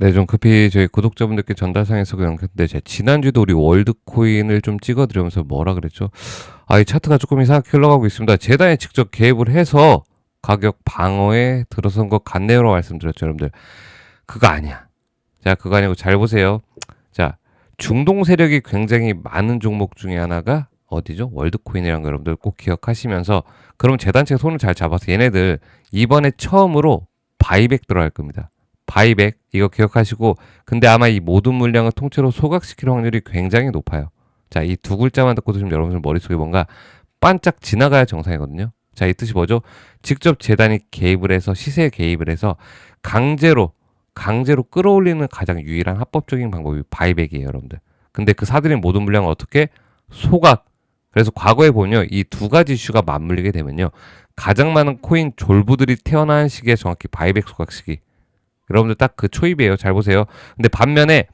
네, 좀 급히 저희 구독자분들께 전달상에서 그냥 근데 제가 지난주도 우리 월드코인을 좀 찍어드리면서 뭐라 그랬죠? 아, 이 차트가 조금 이상하게 흘러가고 있습니다. 재단에 직접 개입을 해서 가격 방어에 들어선 것 같네요라고 말씀드렸죠, 여러분들. 그거 아니야. 자, 그거 아니고 잘 보세요. 자, 중동 세력이 굉장히 많은 종목 중에 하나가 어디죠? 월드코인이라는 거 여러분들 꼭 기억하시면서 그럼 재단 측 손을 잘 잡아서 얘네들 이번에 처음으로 바이백 들어갈 겁니다. 바이백 이거 기억하시고 근데 아마 이 모든 물량을 통째로 소각시킬 확률이 굉장히 높아요. 자, 이 두 글자만 듣고도 지금 여러분들 머릿속에 뭔가 반짝 지나가야 정상이거든요. 자, 이 뜻이 뭐죠? 직접 재단이 개입을 해서 시세에 개입을 해서 강제로 강제로 끌어올리는 가장 유일한 합법적인 방법이 바이백이에요, 여러분들. 근데 그 사들인 모든 물량을 어떻게 소각 그래서 과거에 보면요, 이 두 가지 이슈가 맞물리게 되면요, 가장 많은 코인 졸부들이 태어난 시기에 정확히 바이백 소각 시기. 여러분들 딱 그 초입이에요. 잘 보세요. 근데 반면에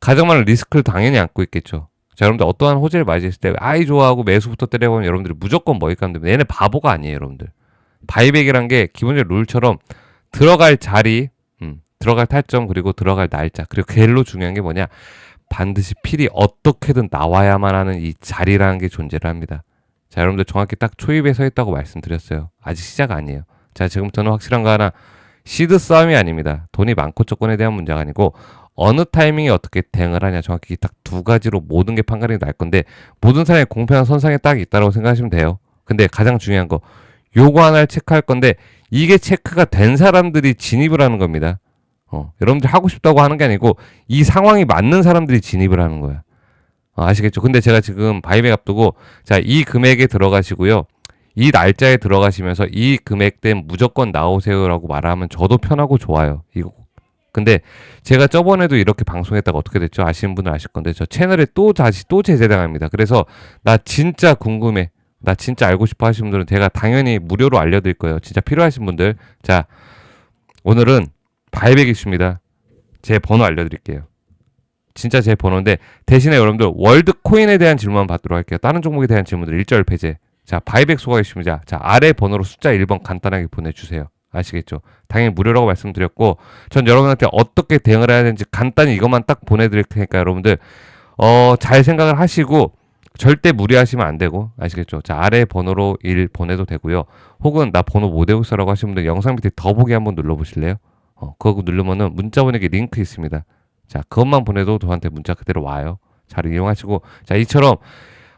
가장 많은 리스크를 당연히 안고 있겠죠. 자, 여러분들 어떠한 호재를 맞이했을 때 아이 좋아하고 매수부터 때려보면 여러분들이 무조건 먹잇감 됩니다. 얘네 바보가 아니에요, 여러분들. 바이백이란 게 기본적인 룰처럼 들어갈 자리, 음, 들어갈 타점 그리고 들어갈 날짜 그리고 갤로 중요한 게 뭐냐? 반드시 필이 어떻게든 나와야만 하는 이 자리라는 게 존재를 합니다. 자, 여러분들 정확히 딱 초입에 서 있다고 말씀드렸어요. 아직 시작 아니에요. 자, 지금부터는 확실한 거 하나. 시드 싸움이 아닙니다. 돈이 많고 조건에 대한 문제가 아니고 어느 타이밍에 어떻게 대응을 하냐 정확히 딱 두 가지로 모든 게 판가름이 날 건데 모든 사람이 공평한 선상에 딱 있다고 생각하시면 돼요. 근데 가장 중요한 거 요거 하나를 체크할 건데 이게 체크가 된 사람들이 진입을 하는 겁니다. 어, 여러분들 하고 싶다고 하는 게 아니고 이 상황이 맞는 사람들이 진입을 하는 거야. 어, 아시겠죠? 근데 제가 지금 바이백 앞두고 자, 이 금액에 들어가시고요. 이 날짜에 들어가시면서 이 금액된 무조건 나오세요라고 말하면 저도 편하고 좋아요. 이거 근데 제가 저번에도 이렇게 방송했다가 어떻게 됐죠? 아시는 분은 아실 건데 저 채널에 또 다시 또 재재당합니다. 그래서 나 진짜 궁금해. 나 진짜 알고 싶어 하시는 분들은 제가 당연히 무료로 알려드릴 거예요. 진짜 필요하신 분들. 자, 오늘은 바이백 이슈입니다. 제 번호 알려드릴게요. 진짜 제 번호인데 대신에 여러분들 월드 코인에 대한 질문만 받도록 할게요. 다른 종목에 대한 질문들 일절 배제. 자, 바이백 소가 이슈입니다. 자, 아래 번호로 숫자 1번 간단하게 보내주세요. 아시겠죠? 당연히 무료라고 말씀드렸고, 전 여러분한테 어떻게 대응을 해야 되는지 간단히 이것만 딱 보내드릴 테니까 여러분들, 어, 잘 생각을 하시고, 절대 무리하시면 안 되고, 아시겠죠? 자, 아래 번호로 1 보내도 되고요. 혹은 나 번호 못 외우고 있어라고 하시는 분들 영상 밑에 더보기 한번 눌러보실래요? 어, 그거 누르면은 문자 보내기 링크 있습니다. 자, 그것만 보내도 저한테 문자 그대로 와요. 잘 이용하시고, 자, 이처럼,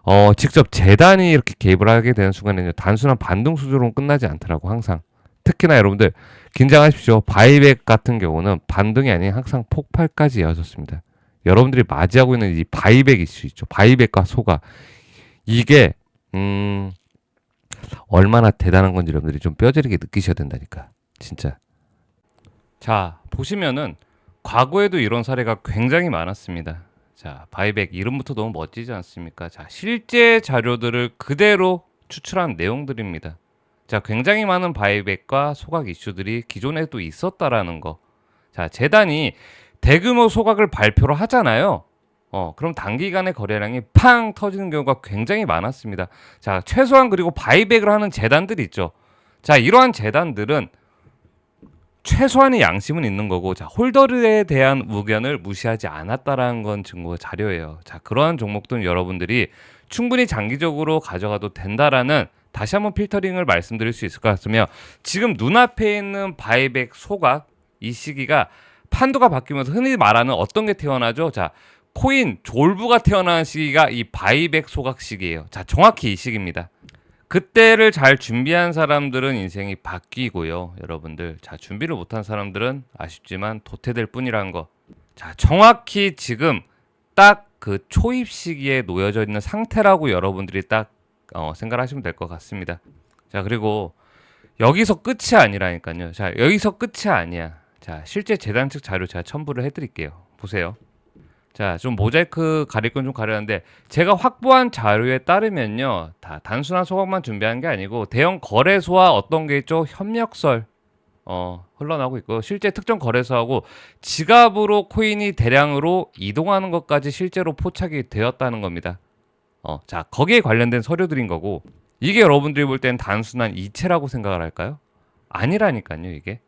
어, 직접 재단이 이렇게 개입을 하게 되는 순간에는 단순한 반등 수준으로 끝나지 않더라고, 항상. 특히나 여러분들 긴장하십시오. 바이백 같은 경우는 반등이 아닌 항상 폭발까지 이어졌습니다. 여러분들이 맞이하고 있는 이 바이백 이슈 있죠. 바이백과 소가 이게 음 얼마나 대단한 건지 여러분들이 좀 뼈저리게 느끼셔야 된다니까. 진짜. 자, 보시면은 과거에도 이런 사례가 굉장히 많았습니다. 자, 바이백 이름부터 너무 멋지지 않습니까? 자, 실제 자료들을 그대로 추출한 내용들입니다. 자, 굉장히 많은 바이백과 소각 이슈들이 기존에도 있었다라는 거. 자, 재단이 대규모 소각을 발표를 하잖아요. 어, 그럼 단기간에 거래량이 팡 터지는 경우가 굉장히 많았습니다. 자, 최소한 그리고 바이백을 하는 재단들이 있죠. 자, 이러한 재단들은 최소한의 양심은 있는 거고, 자, 홀더에 대한 의견을 무시하지 않았다라는 건 증거 자료예요. 자, 그러한 종목들은 여러분들이 충분히 장기적으로 가져가도 된다라는 다시 한번 필터링을 말씀드릴 수 있을 것 같으며 지금 눈앞에 있는 바이백 소각 이 시기가 판도가 바뀌면서 흔히 말하는 어떤 게 태어나죠? 자, 코인 졸부가 태어나는 시기가 이 바이백 소각 시기예요. 자, 정확히 이 시기입니다. 그때를 잘 준비한 사람들은 인생이 바뀌고요. 여러분들. 자, 준비를 못한 사람들은 아쉽지만 도태될 뿐이라는 거. 자, 정확히 지금 딱 그 초입 시기에 놓여져 있는 상태라고 여러분들이 딱 어, 생각하시면 될 것 같습니다. 자, 그리고 여기서 끝이 아니라니까요. 자, 여기서 끝이 아니야. 자, 실제 재단 측 자료 제가 첨부를 해드릴게요. 보세요. 자, 좀 모자이크 가릴 건 좀 가려는데 제가 확보한 자료에 따르면요, 다 단순한 소각만 준비한 게 아니고 대형 거래소와 어떤 게 있죠, 협력설 어, 흘러나오고 있고 실제 특정 거래소하고 지갑으로 코인이 대량으로 이동하는 것까지 실제로 포착이 되었다는 겁니다. 어, 자, 거기에 관련된 서류들인 거고 이게 여러분들이 볼 땐 단순한 이체라고 생각을 할까요? 아니라니까요, 이게.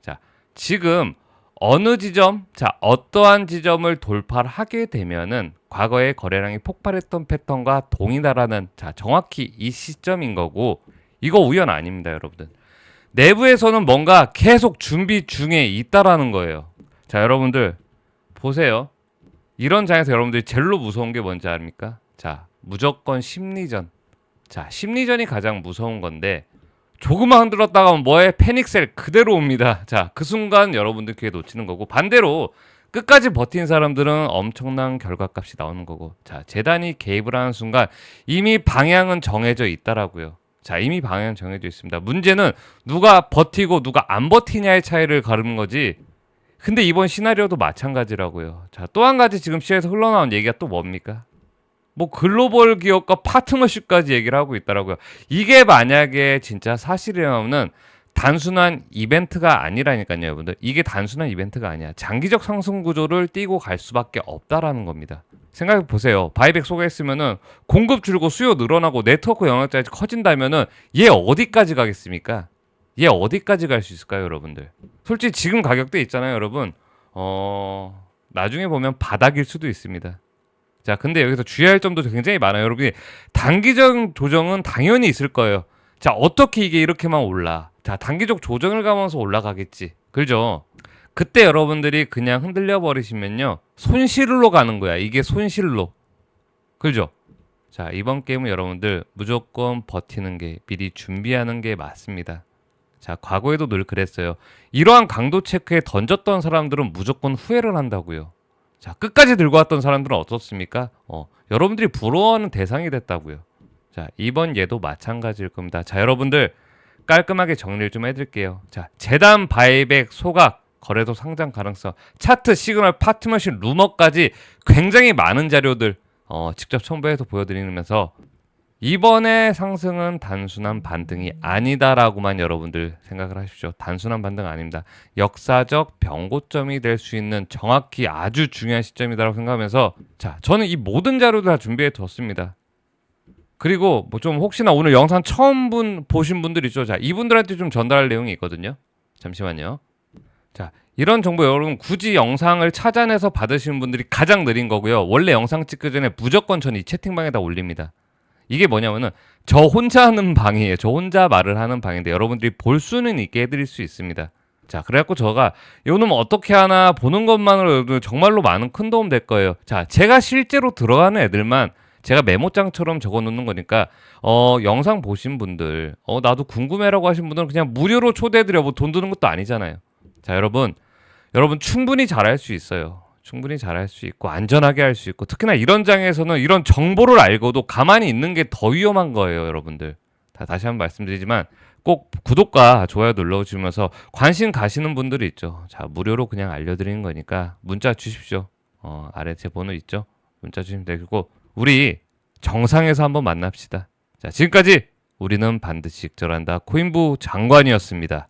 자, 지금 어느 지점, 자, 어떠한 지점을 돌파를 하게 되면은 과거에 거래량이 폭발했던 패턴과 동일하다는 자, 정확히 이 시점인 거고 이거 우연 아닙니다, 여러분들. 내부에서는 뭔가 계속 준비 중에 있다라는 거예요. 자, 여러분들 보세요. 이런 장에서 여러분들이 제일로 무서운 게 뭔지 압니까? 자, 무조건 심리전. 자, 심리전이 가장 무서운 건데 조금만 흔들었다가 뭐에 패닉셀 그대로 옵니다. 자, 그 순간 여러분들 귀에 놓치는 거고 반대로 끝까지 버틴 사람들은 엄청난 결과값이 나오는 거고 자, 재단이 개입을 하는 순간 이미 방향은 정해져 있다라고요. 자, 이미 방향은 정해져 있습니다. 문제는 누가 버티고 누가 안 버티냐의 차이를 가르는 거지. 근데 이번 시나리오도 마찬가지라고요. 자, 또 한 가지 지금 시에서 흘러나온 얘기가 또 뭡니까? 뭐 글로벌 기업과 파트너십까지 얘기를 하고 있더라고요. 이게 만약에 진짜 사실이라면 단순한 이벤트가 아니라니까요, 여러분들. 이게 단순한 이벤트가 아니야. 장기적 상승 구조를 띄고 갈 수밖에 없다라는 겁니다. 생각해 보세요. 바이백 속에있으면은 공급 줄고 수요 늘어나고 네트워크 영역까지 커진다면은 얘 어디까지 가겠습니까? 얘 어디까지 갈 수 있을까요, 여러분들? 솔직히 지금 가격대 있잖아요, 여러분. 어, 나중에 보면 바닥일 수도 있습니다. 자, 근데 여기서 주의할 점도 굉장히 많아요. 여러분이 단기적 조정은 당연히 있을 거예요. 자, 어떻게 이게 이렇게만 올라? 자, 단기적 조정을 가면서 올라가겠지. 그죠? 그때 여러분들이 그냥 흔들려 버리시면요. 손실로 가는 거야. 이게 손실로. 그죠? 자, 이번 게임은 여러분들 무조건 버티는 게 미리 준비하는 게 맞습니다. 자, 과거에도 늘 그랬어요. 이러한 강도 체크에 던졌던 사람들은 무조건 후회를 한다고요. 자, 끝까지 들고 왔던 사람들은 어떻습니까? 어, 여러분들이 부러워하는 대상이 됐다고요. 자, 이번 예도 마찬가지일 겁니다. 자, 여러분들 깔끔하게 정리를 좀 해드릴게요. 자, 재단 바이백 소각 거래소 상장 가능성 차트 시그널 파트너십 루머까지 굉장히 많은 자료들 어, 직접 첨부해서 보여드리면서 이번에 상승은 단순한 반등이 아니다라고만 여러분들 생각을 하십시오. 단순한 반등 아닙니다. 역사적 변고점이 될 수 있는 정확히 아주 중요한 시점이다라고 생각하면서 자, 저는 이 모든 자료들 다 준비해 뒀습니다. 그리고 뭐 좀 혹시나 오늘 영상 처음 분 보신 분들 있죠. 자, 이분들한테 좀 전달할 내용이 있거든요. 잠시만요. 자, 이런 정보 여러분 굳이 영상을 찾아내서 받으시는 분들이 가장 느린 거고요. 원래 영상 찍기 전에 무조건 전 이 채팅방에다 올립니다. 이게 뭐냐면은 저 혼자 하는 방이에요. 저 혼자 말을 하는 방인데 여러분들이 볼 수는 있게 해드릴 수 있습니다. 자, 그래갖고 저가 요놈 어떻게 하나 보는 것만으로도 정말로 많은 큰 도움 될 거예요. 자, 제가 실제로 들어가는 애들만 제가 메모장처럼 적어 놓는 거니까 어 영상 보신 분들 어 나도 궁금해라고 하신 분들은 그냥 무료로 초대해 드려 뭐 돈 드는 것도 아니잖아요. 자, 여러분 여러분 충분히 잘할 수 있어요. 충분히 잘할 수 있고 안전하게 할 수 있고 특히나 이런 장에서는 이런 정보를 알고도 가만히 있는 게 더 위험한 거예요, 여러분들. 다 다시 한번 말씀드리지만 꼭 구독과 좋아요 눌러주면서 관심 가시는 분들이 있죠. 자 무료로 그냥 알려드리는 거니까 문자 주십시오. 어, 아래 제 번호 있죠. 문자 주시면 되고 우리 정상에서 한번 만납시다. 자 지금까지 우리는 반드시 익절한다 코인부 장관이었습니다.